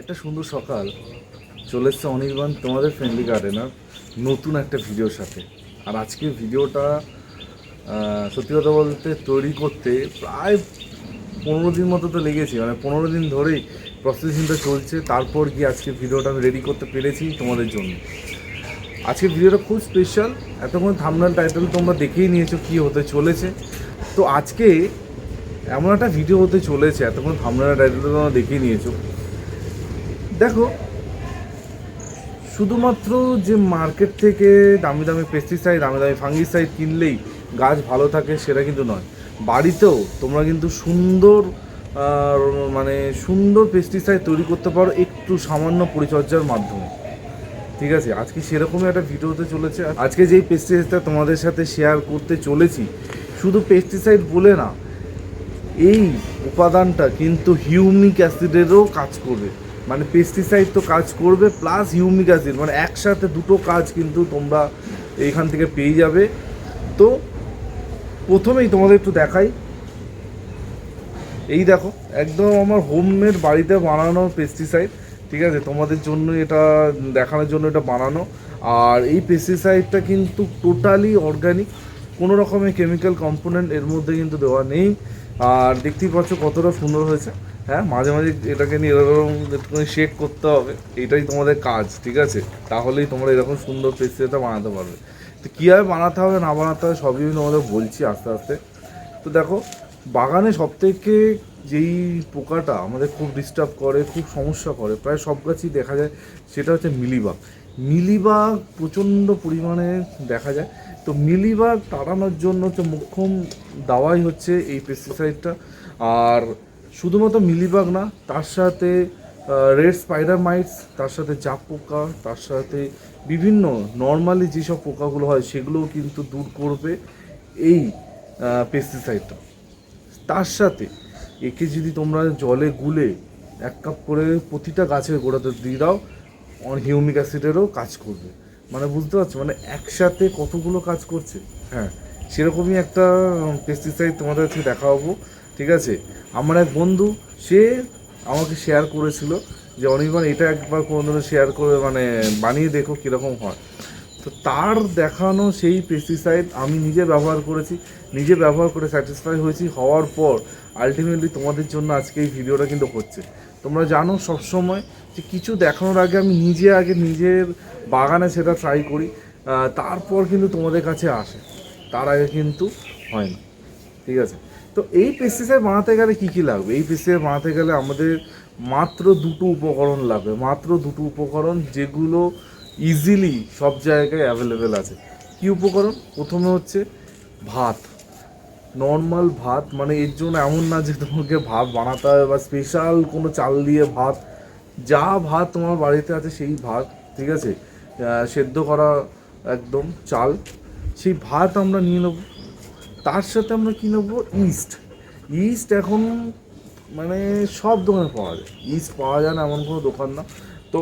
একটা সুন্দর সকাল। চলে এসছে অনির্বাণ, তোমাদের ফ্রেন্ডলি গার্ডেনার নতুন একটা ভিডিওর সাথে। আর আজকে ভিডিওটা সত্যি কথা বলতে তৈরি করতে প্রায় পনেরো দিন মতো তো লেগেছে। মানে পনেরো দিন ধরেই প্রসেসিংটা চলছে। তারপর গিয়ে আজকে ভিডিওটা আমি রেডি করতে পেরেছি তোমাদের জন্য। আজকে ভিডিওটা খুব স্পেশাল এতক্ষণ থামনাল টাইটেল তোমরা দেখেই নিয়েছো কী হতে চলেছে। তো আজকে এমন একটা ভিডিও হতে চলেছে। এতক্ষণ থামনাল টাইটেল তোমরা দেখেই নিয়েছো। দেখো, শুধুমাত্র যে মার্কেট থেকে দামি দামি পেস্টিসাইড দামি দামি ফাঙ্গিসাইড কিনলেই গাছ ভালো থাকে সেটা কিন্তু নয়। বাড়িতেও তোমরা কিন্তু সুন্দর মানে সুন্দর পেস্টিসাইড তৈরি করতে পারো একটু সামান্য পরিচর্যার মাধ্যমে। ঠিক আছে? আজকে সেরকমই একটা ভিডিও হতে চলেছে। আজকে যেই পেস্টিসাইডটা তোমাদের সাথে শেয়ার করতে চলেছি, শুধু পেস্টিসাইড বলে না, এই উপাদানটা কিন্তু হিউমিক অ্যাসিডেরও কাজ করবে। মানে পেস্টিসাইড তো কাজ করবে প্লাস হিউমিক অ্যাসিড মানে একসাথে দুটো কাজ কিন্তু তোমরা এইখান থেকে পেয়ে যাবে। তো প্রথমেই তোমাদের একটু দেখাই। এই দেখো, একদম আমার হোমমেড বাড়িতে বানানো পেস্টিসাইড ঠিক আছে? তোমাদের জন্য এটা, দেখানোর জন্য এটা বানানো। আর এই পেস্টিসাইডটা কিন্তু টোটালি অর্গানিক কোনো রকমের কেমিক্যাল কম্পোনেন্ট এর মধ্যে কিন্তু দেওয়া নেই। আর দেখতেই পাচ্ছ কতটা সুন্দর হয়েছে। হ্যাঁ মাঝে মাঝে এটাকে নিয়ে এরকম একটুখানি শেক করতে হবে, এটাই তোমাদের কাজ, ঠিক আছে? তাহলেই তোমরা এরকম সুন্দর পেস্টিসাইডটা বানাতে পারবে। তো কীভাবে বানাতে হবে, না বানাতে হবে, সবই আমি তোমাদের বলছি আস্তে আস্তে। তো দেখো, বাগানে সবথেকে যেই পোকাটা আমাদের খুব ডিস্টার্ব করে, খুব সমস্যা করে, প্রায় সব গাছই দেখা যায়, সেটা হচ্ছে মিলিবাগ মিলিবাগ প্রচণ্ড পরিমাণে দেখা যায়। তো মিলিবাগ তাড়ানোর জন্য তো মুখ্যম দাওয়াই হচ্ছে এই পেস্টিসাইডটা আর শুধুমাত্র মিলিবাগ না, তার সাথে রেড স্পাইডার মাইটস, তার সাথে জাপ পোকা, তার সাথে বিভিন্ন নর্মালি যেসব পোকাগুলো হয়, সেগুলোও কিন্তু দূর করবে এই পেস্টিসাইডটা তার সাথে, একে যদি তোমরা জলে গুলে এক কাপ করে প্রতিটা গাছের গোড়াতে দিয়ে দাও হিউমিক অ্যাসিডেরও কাজ করবে। মানে বুঝতে পারছ? মানে একসাথে কতগুলো কাজ করছে? হ্যাঁ সেরকমই একটা পেস্টিসাইড তোমাদের কাছে দেখাবো। ঠিক আছে? আমার এক বন্ধু, সে আমাকে শেয়ার করেছিল যে, অনির্বাণ, এটা একবার কোনো শেয়ার করে মানে বানিয়ে দেখো কীরকম হয়। তো তার দেখানো সেই পেস্টিসাইড আমি নিজে ব্যবহার করেছি, নিজে ব্যবহার করে স্যাটিসফাই হয়েছি। হওয়ার পর আলটিমেটলি তোমাদের জন্য আজকে এই ভিডিওটা কিন্তু হচ্ছে। তোমরা জানো সবসময় যে, কিছু দেখানোর আগে আমি নিজে, আগে নিজের বাগানে সেটা ট্রাই করি তারপর কিন্তু তোমাদের কাছে আসে। তার আগে কিন্তু হয় না। ঠিক আছে? তো এই পেস্টিসাইড বানাতে গেলে কি কি লাগবে? এই পেস্টিসাইড বানাতে গেলে আমাদের মাত্র দুটো উপকরণ লাগবে। মাত্র দুটো উপকরণ যেগুলো ইজিলি সব জায়গায় অ্যাভেলেবেল আছে। কি উপকরণ? প্রথমে হচ্ছে ভাত। নর্মাল ভাত মানে এর জন্য এমন না যে তোমাকে ভাত বানাতে হবে বা স্পেশাল কোনো চাল দিয়ে ভাত। যা ভাত তোমার বাড়িতে আছে সেই ভাত, ঠিক আছে? সেদ্ধ করা একদম চাল। সেই ভাত আমরা নিয়ে নেব। তার সাথে আমরা কী নেব? ইস্ট ইস্ট এখন মানে সব দোকানে পাওয়া যায়। ইস্ট পাওয়া যায় না, এমন কোনো দোকান না। তো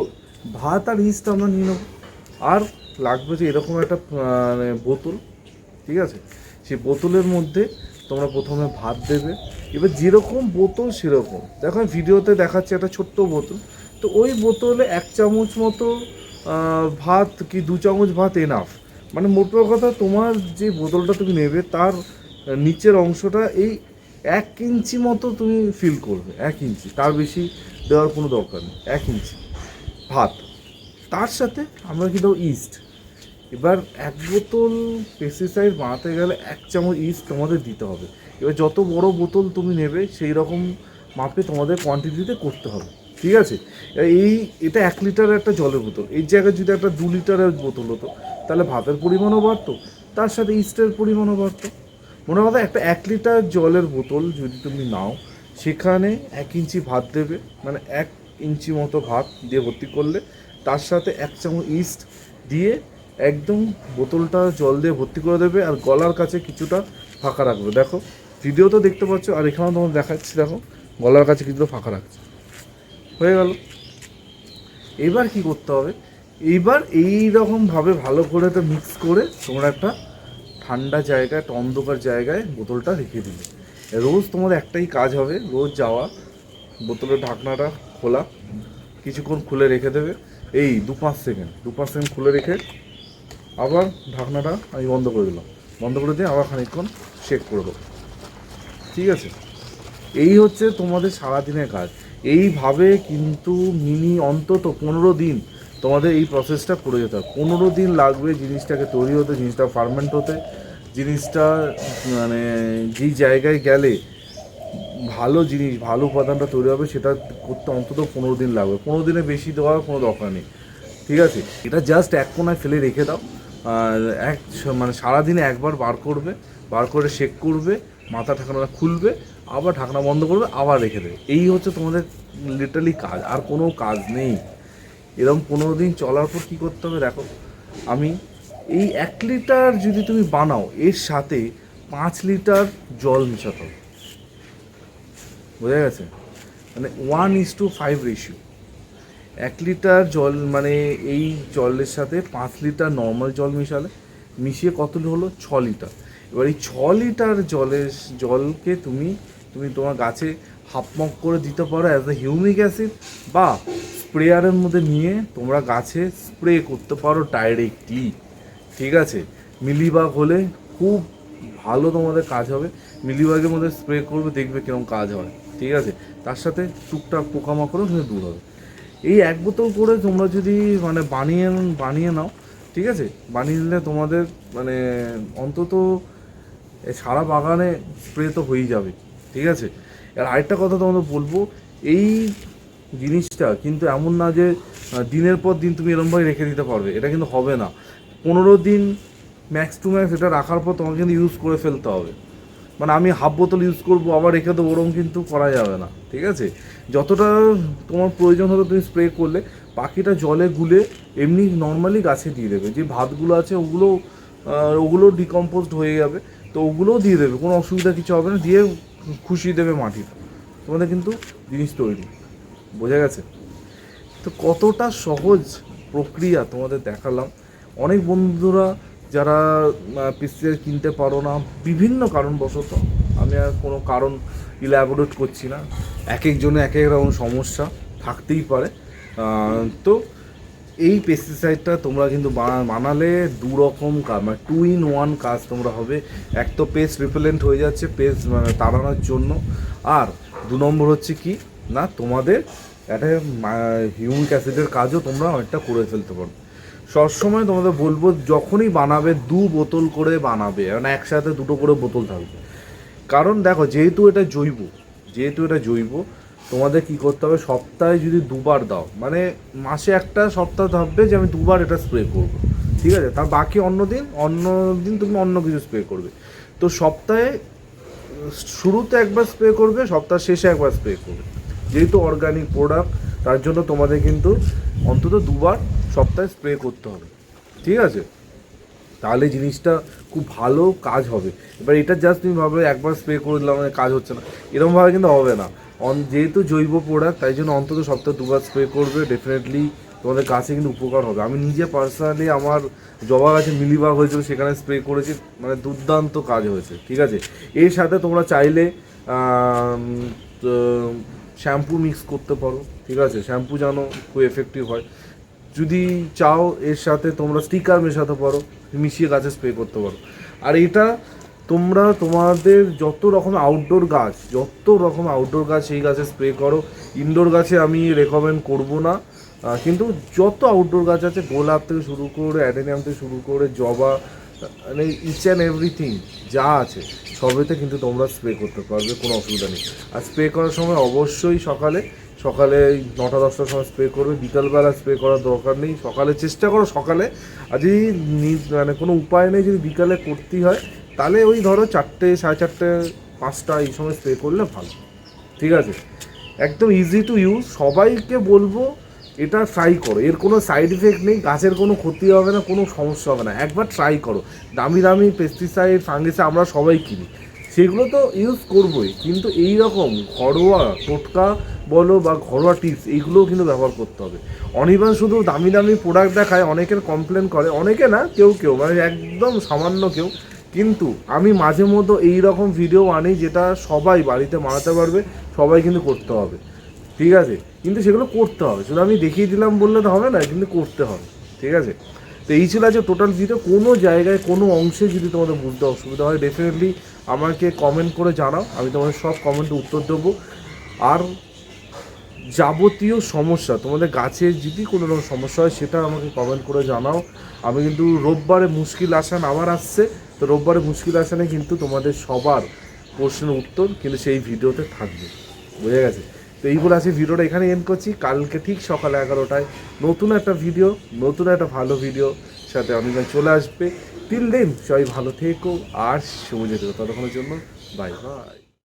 ভাত আর ইস্ট আমরা নিয়ে নেব। আর লাগবে যে এরকম একটা মানে বোতল, ঠিক আছে? সেই বোতলের মধ্যে তোমরা প্রথমে ভাত দেবে। এবার যেরকম বোতল, সেরকম। দেখো ভিডিওতে দেখাচ্ছি একটা ছোট্ট বোতল। তো ওই বোতলে এক চামচ মতো ভাত কি দু চামচ ভাত এনাফ মানে মোট কথা তোমার যে বোতলটা তুমি নেবে, তার নিচের অংশটা এই এক ইঞ্চি মতো তুমি ফিল করবে, এক ইঞ্চি। তার বেশি দেওয়ার কোনো দরকার নেই, এক ইঞ্চি। ভাত। তার সাথে আমরা কি দেবো ইস্ট এবার এক বোতল পেস্টিসাইড বানাতে গেলে এক চামচ ইস্ট তোমাদের দিতে হবে। এবার যত বড় বোতল তুমি নেবে, সেই রকম মাপে তোমাদের কোয়ান্টিটিতে করতে হবে। ঠিক আছে? এই, এটা এক লিটারের একটা জলের বোতল। এই জায়গায় যদি একটা দু লিটারের বোতল হতো, তাহলে ভাতের পরিমাণও বাড়তো, তার সাথে ইস্টের পরিমাণও বাড়তো। মনে কথা একটা এক লিটার জলের বোতল যদি তুমি নাও, সেখানে এক ইঞ্চি ভাত দেবে মানে এক ইঞ্চি মতো ভাত দিয়ে ভর্তি করলে, তার সাথে এক চামচ ইস্ট দিয়ে একদম বোতলটা জল দিয়ে ভর্তি করে দেবে আর গলার কাছে কিছুটা ফাঁকা রাখবে। দেখো ভিডিও তো দেখতে পাচ্ছ, আর এখানেও তোমার দেখাচ্ছি, দেখো, গলার কাছে কিছুটা ফাঁকা রাখছে। হয়ে গেল। এবার কি করতে হবে? এইবার এই রকম ভাবে ভালো করে তো মিক্স করে তোমরা একটা ঠান্ডা জায়গায়, একটা অন্ধকার জায়গায় বোতলটা রেখে দিবে রোজ তোমার একটাই কাজ হবে, রোজ যাওয়া, বোতলের ঢাকনাটা খোলা, কিছুক্ষণ খুলে রেখে দেবে। এই দু পাঁচ সেকেন্ড, দু পাঁচ সেকেন্ড খুলে রেখে আবার ঢাকনাটা আমি বন্ধ করে দিলাম। বন্ধ করে দিয়ে আবার খানিকক্ষণ শেক করে দেবো। ঠিক আছে? এই হচ্ছে তোমাদের সারাদিনের কাজ। এইভাবে কিন্তু মিনি অন্তত পনেরো দিন তোমাদের এই প্রসেসটা করে যেতে হবে। পনেরো দিন লাগবে জিনিসটাকে তৈরি হতে, জিনিসটা ফার্মেন্ট হতে, জিনিসটা মানে যেই জায়গায় গেলে ভালো জিনিস, ভালো উপাদানটা তৈরি হবে সেটা করতে অন্তত পনেরো দিন লাগবে। পনেরো দিনে বেশি দেওয়ার কোনো দরকার নেই। ঠিক আছে? এটা জাস্ট এক কোনায় ফেলে রেখে দাও। আর এক মানে সারাদিনে একবার বার করবে, বার করে শেক করবে। মাথা ঢাকনাটা খুলবে, আবার ঢাকনা বন্ধ করবে, আবার রেখে দেবে। এই হচ্ছে তোমাদের লিটারালি কাজ, আর কোনো কাজ নেই। এরকম পনেরো দিন চলার পর কী করতে হবে দেখো, আমি এই এক লিটার যদি তুমি বানাও, এর সাথে পাঁচ লিটার জল মেশাতে হবে। বোঝা গেছে? মানে one is two five ratio এক লিটার জল মানে এই জলের সাথে পাঁচ লিটার নর্মাল জল মিশালে, মিশিয়ে কত হলো? ছ লিটার। এবার এই ছ লিটার জলের জলকে তুমি তুমি তোমার গাছে হাফ মগ করে দিতে পারো অ্যাজ এ হিউমিক অ্যাসিড বা স্প্রেয়ারের মধ্যে নিয়ে তোমরা গাছে স্প্রে করতে পারো ডাইরেক্টলি ঠিক আছে? মিলিবাগ হলে খুব ভালো তোমাদের কাজ হবে। মিলিবাগের মধ্যে স্প্রে করবে, দেখবে কীরকম কাজ হয়, ঠিক আছে? তার সাথে টুকটাক পোকামাকড়ও কিন্তু দূর হবে। এই এক বোতল করে তোমরা যদি মানে বানিয়ে বানিয়ে নাও, ঠিক আছে? বানিয়ে নিলে তোমাদের মানে অন্তত সারা বাগানে স্প্রে তো হয়েই যাবে, ঠিক আছে? আর আরেকটা কথা তোমাদের বলব, এই জিনিসটা কিন্তু এমন না যে দিনের পর দিন তুমি এরমভাবে রেখে দিতে পারবে, এটা কিন্তু হবে না। পনেরো দিন ম্যাক্স টু ম্যাক্স এটা রাখার পর তোমাকে কিন্তু ইউজ করে ফেলতে হবে। মানে আমি হাফ বোতল ইউজ করব, আবার রেখে দেবো, ওরকম কিন্তু করা যাবে না, ঠিক আছে? যতটা তোমার প্রয়োজন হতো তুমি স্প্রে করলে পাখিটা জলে গুলে এমনি নর্মালি গাছে দিয়ে দেবে। যে ভাতগুলো আছে ওগুলো ওগুলো ডিকম্পোজড হয়ে যাবে। তো ওগুলোও দিয়ে দেবে, কোনো অসুবিধা কিছু হবে না, দিয়ে খুশি দেবে মাটিটা তোমাদের কিন্তু জিনিস তৈরি, বোঝা গেছে? তো কতটা সহজ প্রক্রিয়া তোমাদের দেখালাম। অনেক বন্ধুরা যারা পিসিআর কিনতে পারো না, বিভিন্ন কারণবশত, আমি আর কোনো কারণ ইলাবোরেট করছি না। এক একজনে এক এক রকম সমস্যা থাকতেই পারে। তো এই পেস্টিসাইডটা তোমরা কিন্তু বানা- বানালে দু রকম কাজ মানে টু ইন ওয়ান কাজ তোমরা হবে। এক তো পেস্ট রিপেলেন্ট হয়ে যাচ্ছে পেস্ট মানে তাড়ানোর জন্য। আর দু নম্বর হচ্ছে কি, না, তোমাদের একটা হিউমিক অ্যাসিডের কাজও তোমরা অনেকটা করে ফেলতে পারো। সবসময় তোমাদের বলব, যখনই বানাবে, দু বোতল করে বানাবে মানে একসাথে দুটো করে বোতল থাকবে। কারণ দেখো, যেহেতু এটা জৈব, যেহেতু এটা জৈব তোমাদের কি করতে হবে? সপ্তাহে যদি দুবার দাও মানে মাসে একটা সপ্তাহ ভাববে যে আমি দুবার এটা স্প্রে করব। ঠিক আছে? তার বাকি অন্য দিন অন্য দিন তুমি অন্য কিছু স্প্রে করবে। তো সপ্তাহে, শুরুতে একবার স্প্রে করবে, সপ্তাহ শেষে একবার স্প্রে করবে। যেহেতু অর্গানিক প্রোডাক্ট তার জন্য তোমাদের কিন্তু অন্তত দুবার সপ্তাহে স্প্রে করতে হবে। ঠিক আছে? তাহলে জিনিসটা খুব ভালো কাজ হবে। এবার এটা জাস্ট তুমি ভাবে একবার স্প্রে করে দিলাম মানে কাজ হচ্ছে না। এরকমভাবে কিন্তু হবে না। অন যেহেতু জৈব প্রোডাক্ট তাই জন্য অন্তত সপ্তাহে দুবার স্প্রে করবে ডেফিনেটলি তোমাদের গাছে কিন্তু উপকার হবে। আমি নিজে পার্সোনালি আমার জবা গাছে মিলিবাগ হয়েছিল, সেখানে স্প্রে করেছি মানে দুর্দান্ত কাজ হয়েছে, ঠিক আছে? এর সাথে তোমরা চাইলে শ্যাম্পু মিক্স করতে পারো, ঠিক আছে? শ্যাম্পু যেন খুব এফেক্টিভ হয়। যদি চাও, এর সাথে তোমরা স্টিকার মেশাতে পারো, মিশিয়ে গাছে স্প্রে করতে পারো। আর এটা তোমরা তোমাদের যত রকম আউটডোর গাছ, যত রকম আউটডোর গাছ সেই গাছে স্প্রে করো। ইনডোর গাছে আমি রেকমেন্ড করব না। কিন্তু যত আউটডোর গাছ আছে, গোলাপ থেকে শুরু করে অ্যাডেনিয়াম থেকে শুরু করে, জবা মানে ইচ অ্যান্ড এভরিথিং যা আছে, সবেতে কিন্তু তোমরা স্প্রে করতে পারবে, কোনো অসুবিধা নেই। আর স্প্রে করার সময় অবশ্যই সকালে সকালে নটা, দশটার সময় স্প্রে করবে। বিকালবেলা স্প্রে করার দরকার নেই। সকালে চেষ্টা করো সকালে। আর যদি মানে কোনো উপায় নেই যদি বিকালে করতেই হয়। তাহলে ওই ধরো চারটে, সাড়ে চারটে, পাঁচটা এই সময় স্প্রে করলে ভালো। ঠিক আছে? একদম ইজি টু ইউজ সবাইকে বলব, এটা ট্রাই করো। এর কোনো সাইড ইফেক্ট নেই, গাছের কোনো ক্ষতি হবে না, কোনো সমস্যা হবে না। একবার ট্রাই করো। দামি দামি পেস্টিসাইড ফাঙ্গিসাইড আমরা সবাই কিনি। সেগুলো তো ইউজ করবোই। কিন্তু এই রকম ঘরোয়া টোটকা বলো বা ঘরোয়া টিপস এইগুলোও কিন্তু ব্যবহার করতে হবে। অনির্বাণ শুধু দামি দামি প্রোডাক্ট দেখায়, অনেকের কমপ্লেন করে। অনেকে না, কেউ কেউ মানে একদম সামান্য কেউ। কিন্তু আমি মাঝে মধ্যে এই রকম ভিডিও আনি যেটা সবাই বাড়িতে বানাতে পারবে, সবাই কিন্তু করতে হবে। ঠিক আছে? কিন্তু সেগুলো করতে হবে। শুধু আমি দেখিয়ে দিলাম বললে তো হবে না, কিন্তু করতে হবে। ঠিক আছে? তো এই ছিল আছে টোটাল ভিডিও কোনো জায়গায়, কোনো অংশে যদি তোমাদের বুঝতে অসুবিধা হয় ডেফিনেটলি আমাকে কমেন্ট করে জানাও। আমি তোমাদের সব কমেন্টে উত্তর দেবো। আর যাবতীয় সমস্যা, তোমাদের গাছে যদি কোনো রকম সমস্যা হয়, সেটা আমাকে কমেন্ট করে জানাও। আমি কিন্তু রোববারে মুশকিল আসান আবার আসছে। তো রোববারে মুশকিল আসে না কিন্তু তোমাদের সবার প্রশ্নের উত্তর কিন্তু সেই ভিডিওতে থাকবে। বুঝে গেছে? তো এই বলে আছে ভিডিওটা এখানে এন্ড করছি। কালকে ঠিক সকালে এগারোটায় নতুন একটা ভিডিও, নতুন একটা ভালো ভিডিও সাথে অনির্বাণ চলে আসবে। তিল দিন সবাই ভালো থেকো আর সময় যেতে ততক্ষণের জন্য বাই বাই